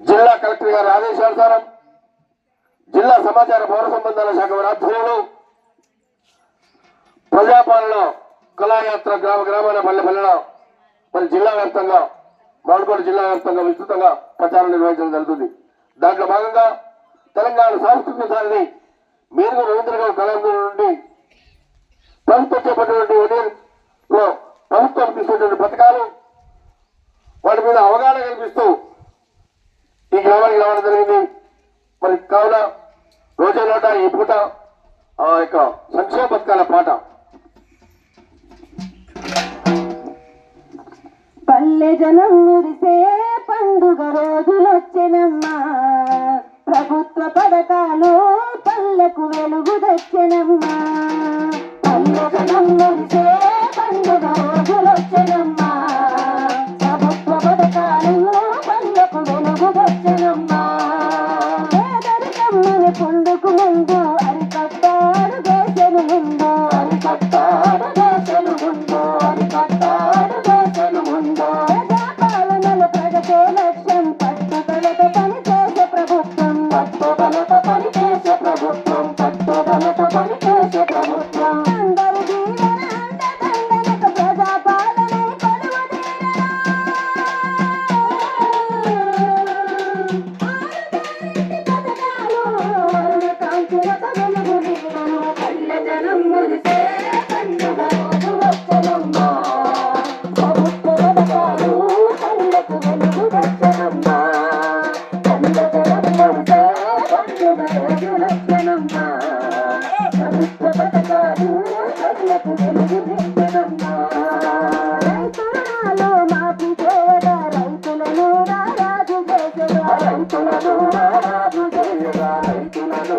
జిల్లా కలెక్టర్ గారి ఆదేశానుసారం జిల్లా సమాచార పౌర సంబంధాల శాఖ వారి ఆధ్వర్యంలో ప్రజాపాలన కళాయాత్ర గ్రామ గ్రామాల పల్లె పల్లెలో మరి జిల్లా వ్యాప్తంగా మానుకోట జిల్లా వ్యాప్తంగా విస్తృతంగా ప్రచారం నిర్వహించడం జరుగుతుంది. దాంట్లో భాగంగా తెలంగాణ సాంస్కృతిక సారిని మీరుగా రవీంద్రరావు కళాంధ్ర నుండి ప్రభుత్వం చేపట్టినటువంటి ప్రభుత్వం తీసుకున్నటువంటి అవగాహన ఈ గ్రామానికి రావడం జరిగింది. మరి కావున రోజు నోట ఈ పూట ఆ యొక్క సంక్షేమ పథకాల పాట. పల్లె జనం మురిసే పండుగ రోజులొచ్చెనమ్మా. ప్రభుత్వ పథకాలు పల్లెకు వెలుగు తెచ్చెనమ్మా. Bye. రైతులలో మాకు చేయగా రైతులను రారాజు చేసేగా రైతులను రారాజు చేసేగా రైతులను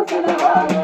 ఇళ్ళకు